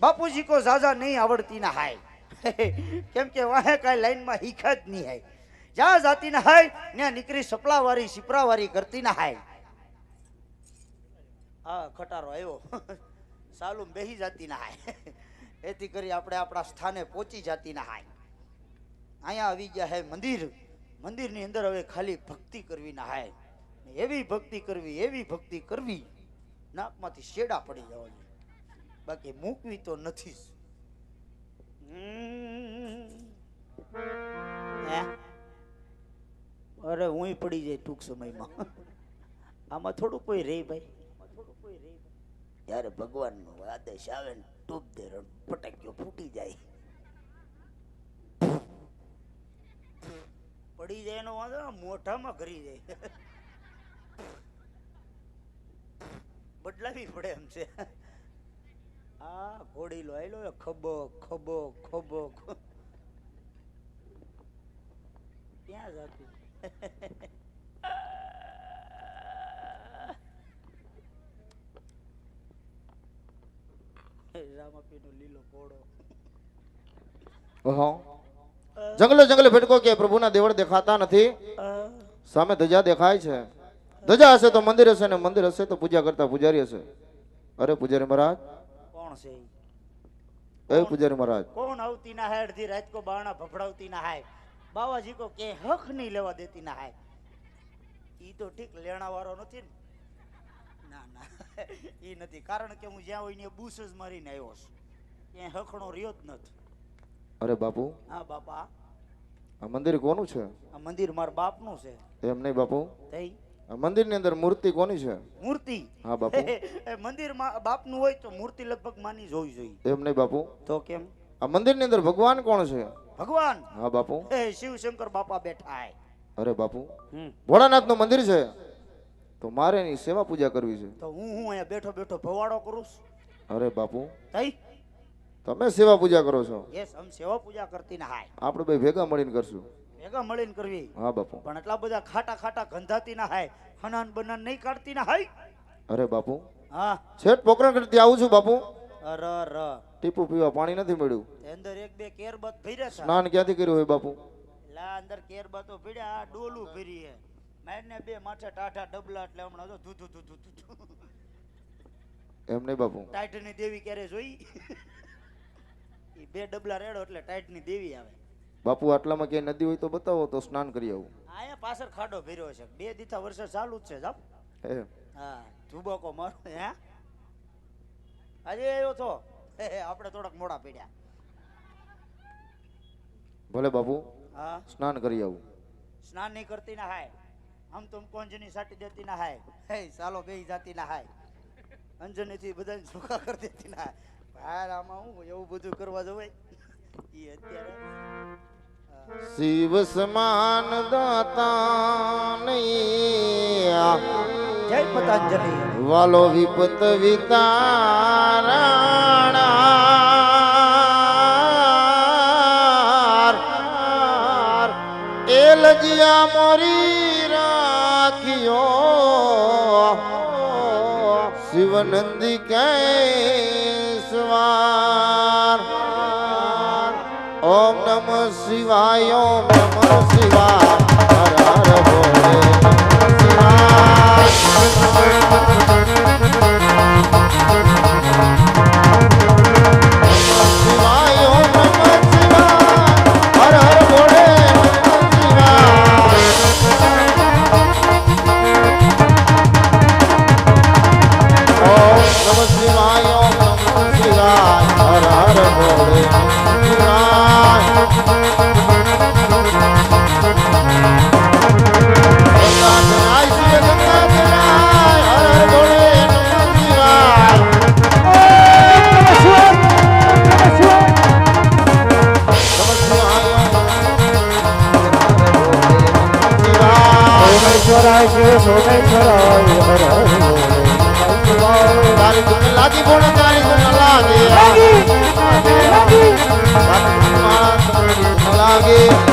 બાપુજી કો ઝાઝા નહીં આવડતી ના હાય. કેમ કે વાહે કાંઈ લાઈનમાં હીખા જ નહીં હાય. જ્યાં જાતી ના હાય, ત્યાં નીકળી સપલાવારી સિપરાવારી કરતી ના હાય. હા ખટારો આવ્યો. સાલું બેહી જાતી ના હાય. એથી કરી આપણે આપણા સ્થાને પહોંચી જાતી ના હાય. અહીંયા આવી ગયા હે મંદિર. મંદિરની અંદર હવે ખાલી ભક્તિ કરવી ના હાય એવી ભક્તિ કરવી, એવી ભક્તિ કરવી. નાકમાંથી શેડા પડી જવા જોઈએ બાકી મૂકવી તો નથી. અરે હું પડી જાય ટૂંક સમયમાં. આમાં થોડું કોઈ રે ભાઈ. યારે ભગવાનનો આદેશ આવે ને ટૂંક દે રણ ફૂટી જાય. પડી જાય એનો વાંધો મોઢામાં ઘરી જાય. બદલાવી પડે એમ છે. આ ઘોડીલો આયલો ખબો ખબો ખબો ખ- ક્યાં જાતું? રામાપીનો લીલો ઘોડો ઓહો. જંગલે જંગલે ભટકો કે પ્રભુના દેવળ દેખાતા નથી? સામે ધજા દેખાય છે. ધજા હશે તો મંદિર હશે ને મંદિર હશે તો પૂજા કરતા પૂજારી હશે. અરે પૂજારી મહારાજ કોણ છે એ પૂજારી મહારાજ. કોણ આવતી ના હાય અડધી રાત કો બાણા ફફડાવતી ના હાય? બાવાજી કો કે હક નહીં લેવા દેતી ના હાય. ઈ તો ઠીક લેણા વાળો નથી ને. ના ના ઈ નથી. કારણ કે હું જ્યાં હોય ને બૂસ જ મારીને આવ્યો છું. ક્યાંય હખણો રહ્યો જ નથી. અરે બાપુ હા બાપા. આ મંદિર કોનું છે? આ મંદિર મારા બાપનું છે. એમ નહીં બાપુ? થઈ મંદિરની અંદર મૂર્તિ કોની છે? મૂર્તિ? હા બાપુ. એ મંદિરમાં બાપનું હોય તો મૂર્તિ લગભગ માની જ હોવી જોઈએ. એમ નહીં બાપુ? તો કેમ? આ મંદિરની અંદર ભગવાન કોણ છે? ભગવાન? હા બાપુ. એ શિવ શંકર બાપા બેઠા અરે બાપુ. હમ. ભોળાનાથનું મંદિર છે? તો મારે એની સેવા પૂજા કરવી છે. તો હું હું અહીંયા બેઠો બેઠો ભવાડો કરું છું. અરે બાપુ. થઈ તમે સેવા પૂજા કરો છો? યસ આમ સેવા પૂજા કરતી ના હાય. આપણે બે ભેગા મળીને કરશું. ભેગા મળીને કરવી. હા બાપુ. પણ એટલા બધા ખાટા ખાટા ગંધાતી ના હાય હનાન બનાન નહીં કાઢતી ના હાય. અરે બાપુ. હા. છેટ પોકરણ કરતી આવું છું બાપુ. અર ર ટીપુ પીવા પાણી નથી મળ્યું. અંદર એક બે કેરબત ભર્યા છે સ્નાન ક્યાંથી કર્યું હોય બાપુ? લા અંદર કેરબતો ભર્યા આ ડોલું ભરી હે મારને બે માથે ટાઢા ડબલા એટલે હમણાં તો ધુ ધુ ધુ ધુ. એમ નહીં બાપુ. ટાઈટની દેવી ક્યારે જોઈ? બે ડબલા રેડો એટલે ટાઈટની દેવી આવે. બાપુ આટલામાં ક્યાંય નદી હોય તો બતાવો તો સ્નાન કરી આવું. અહીંયા પાછળ ખાડો ભર્યો છે. બે દીથા વર્ષે ચાલુ જ છે જાવ હે હા ધુબકો મારો હે? આજે આવ્યો તો આપણે થોડાક મોડા પડ્યા. ભલે બાપુ હા. સ્નાન કરી આવું. સ્નાન નહીં કરતી ના હાય. આમ તો કોંજની સાટી દેતી ના હાય. હે ચાલો બે જાતી ના હાય. અંજની થી બધાને સુખા કરી દેતી ના હાય. ભાઈ આમાં હું એવું બધું કરવા જવાય. શિવ સમાન દાતા નહીં જય પતંજલિ. વાલો વિપત વિતાર એ લજિયા મોરી રાખ્યો. શિવનંદી કેશવાર ઓમ નમ શિવાય ઓમ નમ શિવાય હર હર બોલે. શિવાય. લાગી ગુણ તારી ગુણ લાગે લાગે લાગે.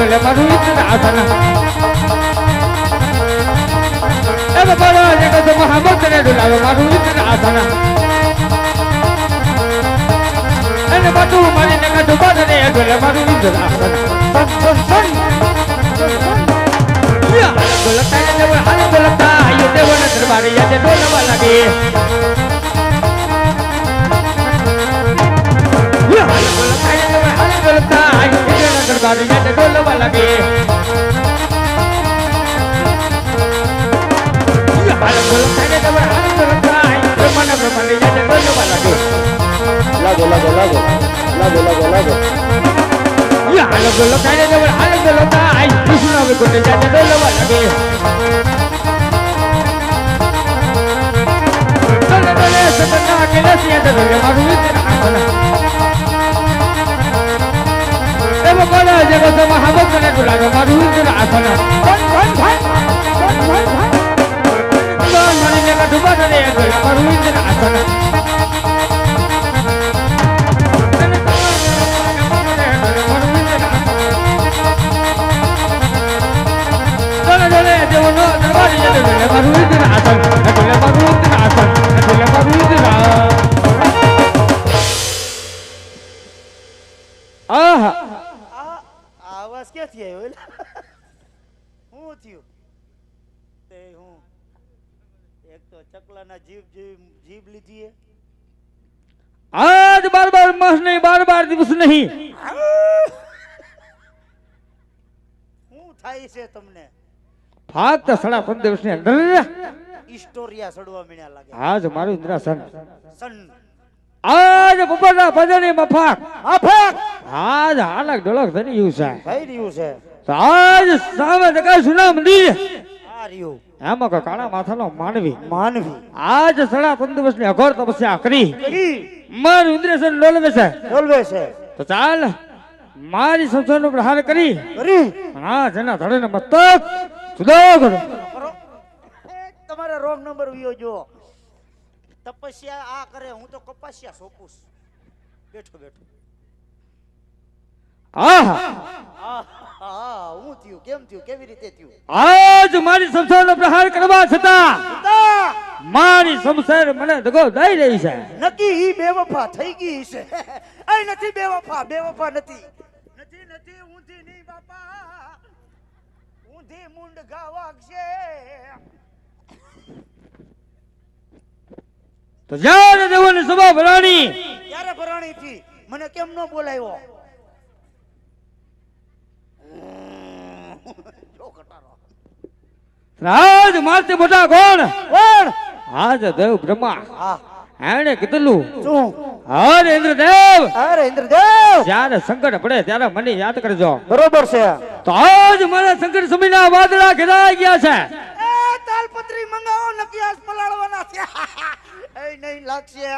દરબાર યાદે આસના એ બાબા એ કે તો મહાભક્ત ને ડોલાવે મારું ઇન્દ્રાસન મારી ને મારીને કાઢું બાંધને ડોલે મારું ઇન્દ્રાસન બોલતા ને હાલ બોલતા આયો દેવન દરબાર યાદે ડોલવા લાગે. યાદે ડોલવા લાગે. લાગો. લાગો લાગો લાગો લાગો લાગો હાલ બોલતા ને દેવ હાલ બોલતા આયો કૃષ્ણ વિકુંઠ યાદે ડોલવા લાગે. ડોલે ડોલે સતના કેલાસ યાદે ડોલે મારું વિદ્યા એમ બોલો જગત મહાભક્ત ને ડોલાવે મારું વિદ્યા આસન મારી ને કઢુબા ને ડોલે મારું વિદ્યા આસન ડોલે ડોલે દેવનો દરબાર યાદે ડોલે મારું વિદ્યા આસન મારું ચકલાના જીભ જીભ જીભ લીધી આજ બાર બાર માસ નહીં બાર બાર દિવસ નહીં. શું થાય છે તમને? ફક્ત સાડા પંદર દિવસની અંદર ઇસ્ટોરિયા સડવા મીણ્યા લાગે. આજ મારું ઇન્દ્રાસન. સન. આજ બપોરના ભજની મફાક. મફાક? આજ હાલક ઢોલક થઈ રહ્યું છે. થઈ રહ્યું છે. આજ સામે દકા સુના મંદિર કાળા માથાનો માનવી. માનવી. આજ સડા વર્ષની અઘોર તપસ્યા કરી. ઈ મારું ડોલવે છે. ડોલવે છે. તો ચાલ મારી સંસારનો પ્રહાર કરી. હા જેના ધડે મસ્તક જુદો કરો. કરો. રોંગ નંબર વિયો જો. તપસ્યા આ કરે હું તો કપાસિયા સોપુસ બેઠો બેઠો. આહા. થયું? કેમ થયું? કેવી રીતે થયું? આજ મારી સંસારનો પ્રહાર કરવા છતાં મારી સંસાર મને દગો દઈ રહી છે. નકી ઈ બેવફા થઈ ગઈ છે. એ નથી બેવફા બેવફા નથી. નથી નથી ઊંધી નહીં બાપા. ઊંધી મુંડ ઘા છે તો જ્યારે દેવોની સભા ભરાણી ત્યારે ભરાણી થી મને કેમ ન બોલાવ્યો? જો કટારો આજ મારતે મોટા કોણ કોણ આજ દેવ બ્રહ્મા. હા. એણે કીધેલું શું? હરે ઇન્દ્રદેવ. હરે ઇન્દ્રદેવ! જ્યારે સંકટ પડે ત્યારે મને યાદ કરજો. બરોબર છે. તો આજ મારા સંકટ સમયના વાદળા ઘેરાઈ ગયા છે. એ તાલપત્રી મંગાવો નકિયાસ પલાળવાના છે. એ નહીં લાગશે.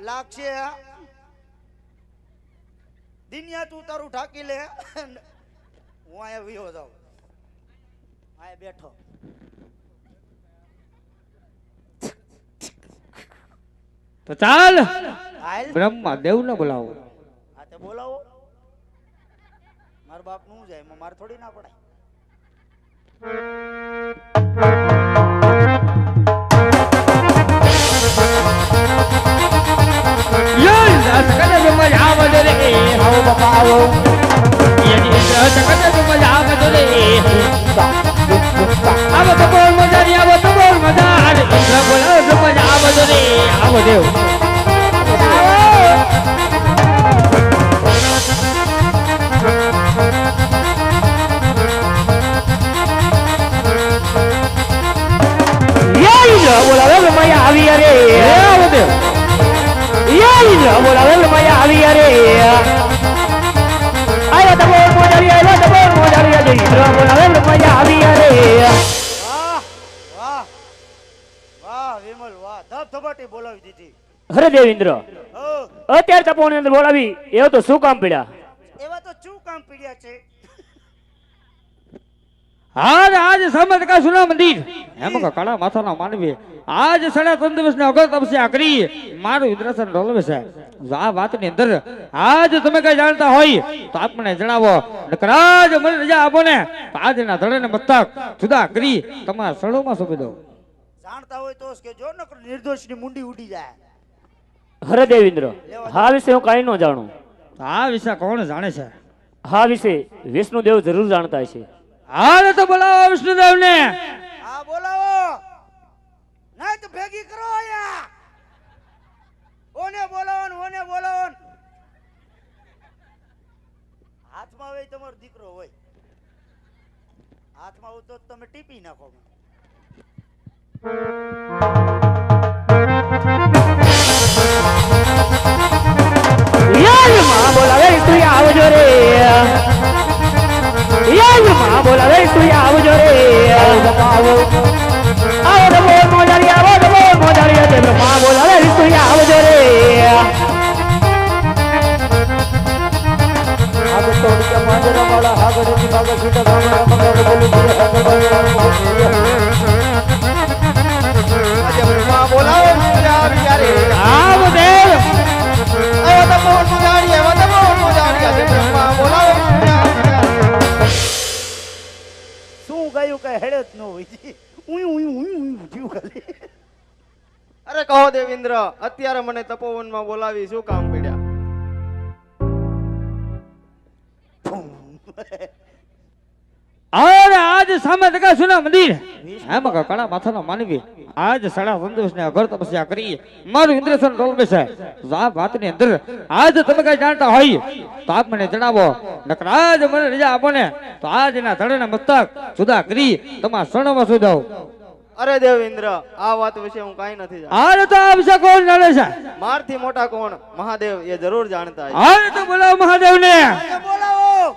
લાગશે. દિનિયા તું તારું ઠાકી લે. હું અહીંયા વિયો જાઉં. અહીંયા બેઠો. તો ચાલ. હાલ. બ્રહ્મા દેવ ને બોલાવો. હા તે બોલાવો. મારા બાપનું જાય મારે થોડી ના પડાય. યે આવો તો બોલ રે આવો તો બોલ આવો તો બોલ મજાર ઇન્દ્ર બોલાવો બ્રહ્મા રે આવો દેવ. બોલાવે આવી અરે. આવો દેવ. બોલાવે બ્રહ્મા આવી અરે. આવ્યો તો બોલ મોજારી આવ્યો તો બોલ મોજારી આજે બોલાવે બ્રહ્મા આવી અરે. ધબાટી બોલાવી દીધી. અરે દેવેન્દ્ર અત્યારે તપોની અંદર બોલાવી એવો તો શું કામ પીડ્યા? એવા તો શું કામ પીડ્યા છે? આજ આજ સમત કા સુના મંદિર? એમ કે કળા માથાનો માનવી આજ સડા ત્રણ દિવસ ને અગર તપસ્યા કરી મારું ઇન્દ્રસન રોલવે છે. આ વાતની અંદર આજ તમે કઈ જાણતા હોય તો આપણને જણાવો. નકરાજ મને રજા આપો ને આજના ધડે ને મસ્તક જુદા કરી તમારા સળોમાં સોંપી દો જાણતા હોય તો કે જો નકર નિર્દોષની મુંડી ઉડી જાય. હરે દેવિન્દ્ર હા વિશે હું કાંઈ ન જાણું. આ વિશે કોણ જાણે છે? હા વિશે વિષ્ણુદેવ જરૂર જાણતા છે હા તો બોલાવો વિષ્ણુદેવ ને હા બોલાવો. નહીં તો ભેગી કરો અહીંયા. ઓને બોલાવો ને ઓને બોલાવો ને. હાથમાં હોય તમારો દીકરો હોય. હાથમાં હોય તો તમે ટીપી નાખો. બોલાવે તું આવજો રે યારમાં બોલાવે તું આવજો રે આવો બોલ મોજારી આવો તો મોજારી તે માં બોલાવે તું આવજો રે. આવ તો આવ્યો તો પવન પૂજારી. આજે બ્રહ્મા બોલાવો પૂજારી યારે. શું ગાયું કઈ હેડે જ ન હોય? ઉઈ થયું ખાલી. અરે કહો દેવિન્દ્ર અત્યારે મને તપોવનમાં બોલાવી શું કામ પડ્યા? અરે આજ સામે દગાસુના મંદિર. એમ કે કળા માથાનો માનવી. આજ સાડા સંતોષ ને અઘર તપસ્યા કરી. મારું ઇન્દ્રસન ડોલવે છે આ વાતની અંદર. આજ તમે કઈ જાણતા હોય. તો આપ મને જણાવો. નકર આજ મને રજા આપો ને. તો આજના ધડે મસ્તક જુદા કરી. તમારા શરણોમાં દઉં અરે દેવેન્દ્ર આ વાત વિશે હું કાંઈ નથી જાણતો. આજ તો આ વિશે કોણ જાણે છે. મારથી મોટા કોણ? મહાદેવ એ જરૂર જાણતા. આજ તો બોલાવો મહાદેવ ને એને બોલાવો.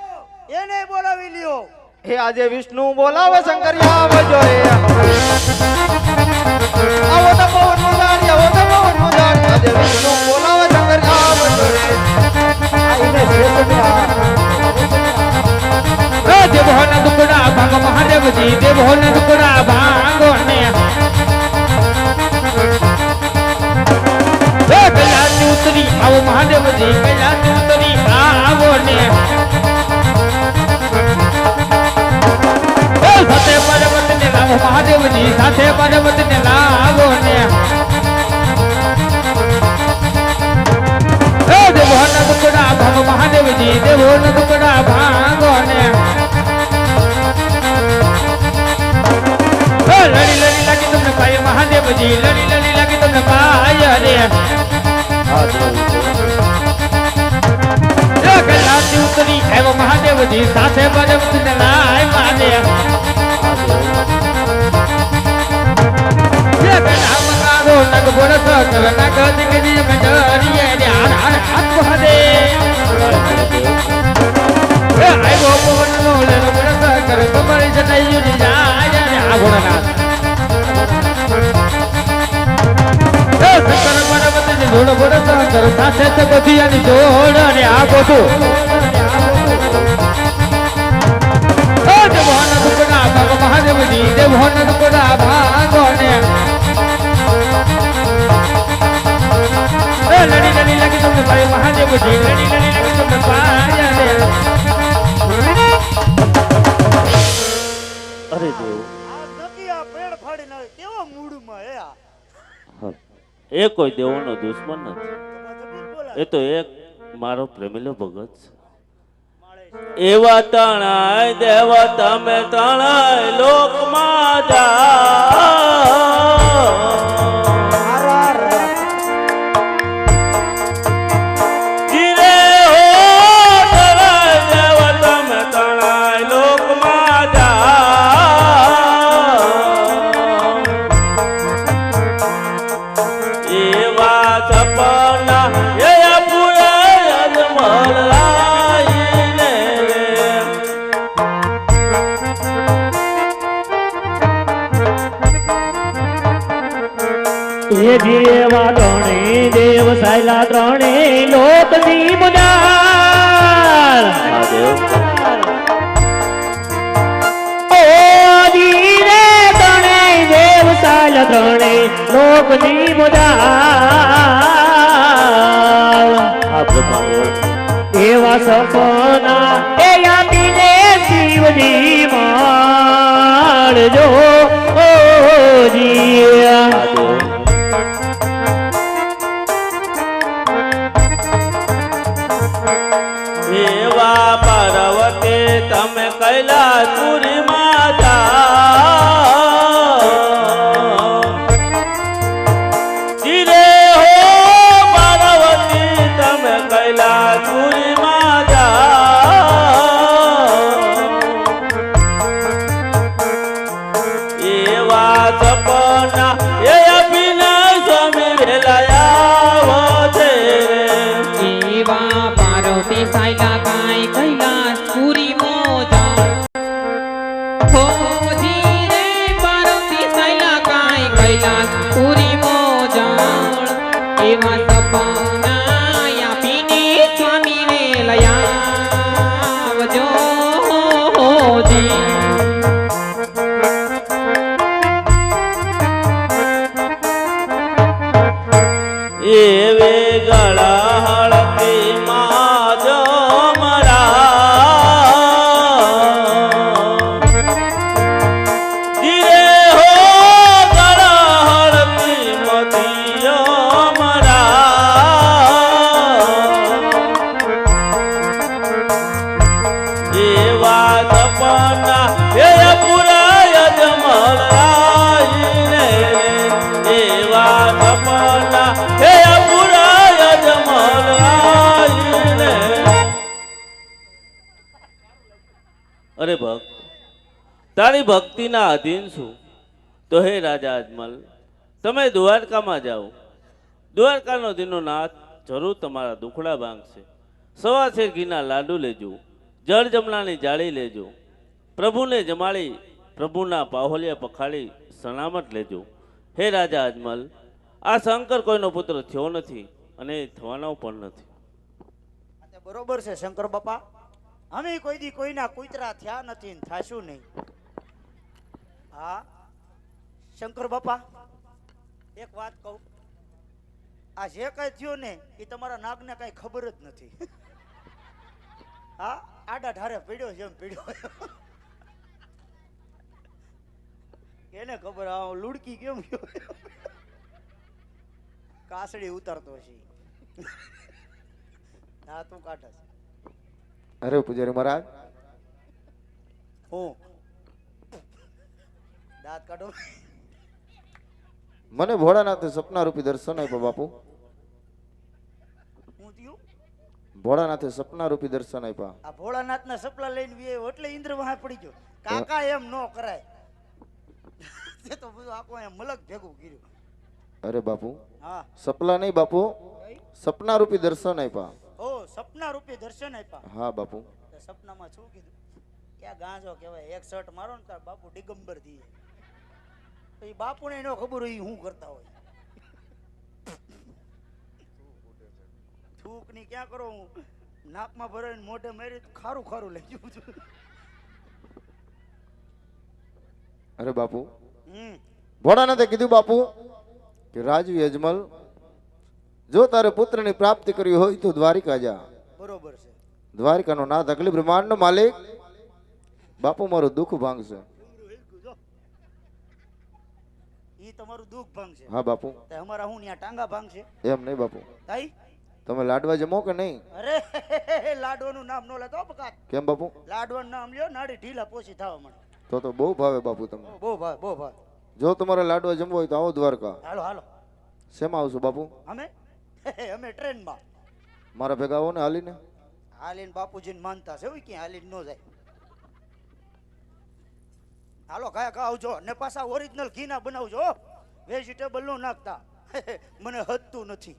એને બોલાવી લ્યો. હે આજે વિષ્ણુ બોલાવે શંકરિયા આવજો રે આવો. તો પવન પૂજારી, આવો તો પવન પૂજારી. આજે વિષ્ણુ બોલાવે શંકરિયા આવજો એ. દેવોના દુકડા ભાંગો મહાદેવજી દેવોના દુકડા ભાંગો ને. કૈલાસની ઉતરી આવો ઉતરી આવો ને. સાથે પાર્વતીને લાવો ને. એ દેવોના દુકડા ભાંગો, મહાદેવજી દેવોના દુકડા ભાંગો ને. લડી લડી લાગી તમને પાય મહાદેવજી, લડી લડી લાગી તમને પાય રે. કૈલાસની ઉતરી આવ્યો મહાદેવજી, સાથે પાર્વતીને લાય મહાદેવ એ કૈલાસ મકારો નગ બોરસ કર નગ દિગજી મંડળીએ રે હાર હાર હાથ મહાદેવ એ આવ્યો પવનનો લેલો બોરસ કર કમળી જટાયું ની જાય રે આ ઘોડાનાથ એ શંકર પાર્વતીની જોડ રે આ મહાદેવજી દેવોના દુકડા ભાગો ને લડી લડી લાગી તમને ભાઈ મહાદેવજી લડી લડી લાગી તમને અરે દેવ. આ નક્કી આ પેડ ફાડીને આવે કેવા મૂડમાં હે આ? એ કોઈ દેવોનો દુશ્મન નથી. એ તો એક મારો પ્રેમીલો ભગત છે. એવા તણાય દેવ તમે તણાય લોકમાં જાઓ જીવા ત્રણે દેવ સાયલા ત્રણે લોકની મુનાર ત્રણે ઓ ધીરે ત્રણે મોજાળ આ બ્રહ્માંડ એવા સપના એ આપીને શિવજી માળજો. તારી ભક્તિના અધીન છું. તો હે રાજા અજમલ, તમે દ્વારકામાં જાઓ. દ્વારકાનો દીનો નાથ જરૂર તમારા દુખડા ભાંગશે. સવા શેર ઘીના લાડુ લેજો, જળ જમણાની જાળી લેજો. પ્રભુને જમાડી, પ્રભુના પાહોલિયા પખાડી સલામત લેજો. હે રાજા અજમલ, આ શંકર કોઈનો પુત્ર થયો નથી અને થવાનો પણ નથી. બરોબર છે શંકર બાપા. અમે કોઈ દી કોઈના કુતરા થયા નથી થાશું નહીં. હા. શંકર બાપા એક વાત કહું. આ જે કઈ થયું ને એ તમારા નાગને કઈ ખબર જ નથી. હા આડા ઢારે પીડ્યો છે એમ પીડ્યો. એને ખબર આ લુડકી કેમ ગયો? કાસડી ઉતરતો છે હા તું કાઢસ અરે પૂજારી મહારાજ. હું? દાંત કાઢો. મને ભોળાનાથે સપના રૂપી દર્શન આપ્યા બાપુ. હું થયું? ભોળાનાથે સપના રૂપી દર્શન આપ્યા. આ ભોળાનાથના સપના લઈને વી એટલે ઇન્દ્ર વહા પડી ગયો. કાકા એમ ન કરાય. તે તો બધું આખો એમ મલક ભેગું કર્યું. અરે બાપુ હા. સપના નહીં બાપુ સપના રૂપી દર્શન આપ્યા. ઓ સપના રૂપી દર્શન આપ્યા. હા બાપુ. સપનામાં શું કીધું? ક્યાં ગાંજો કહેવાય? એક શર્ટ મારો ને તાર બાપુ દિગંબર દી તો એ બાપુને એનો ખબર હોય હું કરતા હોય. થૂકની ક્યાં કરો હું? નાકમાં ભરાઈને મોઢે મારી તો ખારું ખારું લઈ જવું છું. અરે બાપુ. ભોળાનાથે કીધું બાપુ કે રાજવી અજમલ જો તારે પુત્રની પ્રાપ્તિ કરવી હોય તો દ્વારિકા જા. બરોબર છે. દ્વારિકાનો નાથ અગલી બ્રહ્માંડનો માલિક. બાપુ મારું દુઃખ ભાંગશે. ઈ તમારું દુઃખ ભંગ છે. હા બાપુ. તે અમારા હું ત્યાં ટાંગા ભાંગ છે? એમ નહીં બાપુ. તાઈ? તમે લાડવા જમો કે નહીં? અરે લાડવાનું નામ નો લેતો બકાત કેમ બાપુ? લાડવાનું નામ લ્યો નાડી ઢીલા પોસી થવા મળે તો તો બહુ ભાવે બાપુ તમને. બહુ ભાવ બહુ ભાવે. જો તમારે લાડવા જમવો હોય તો આવો દ્વારકા. હાલો હાલો. શેમાં આવશું બાપુ? અમે? અમે ટ્રેનમાં. મારા ભેગા આવો ને હાલીને? હાલીને બાપુજીને માનતા છે ક્યાં હાલીને ન જાય. હાલો, કયા ખા આવજો ને પાછા ઓરિજિનલ ઘી ના બનાવજો વેજીટેબલ નો નાખતા. મને હદતું નથી.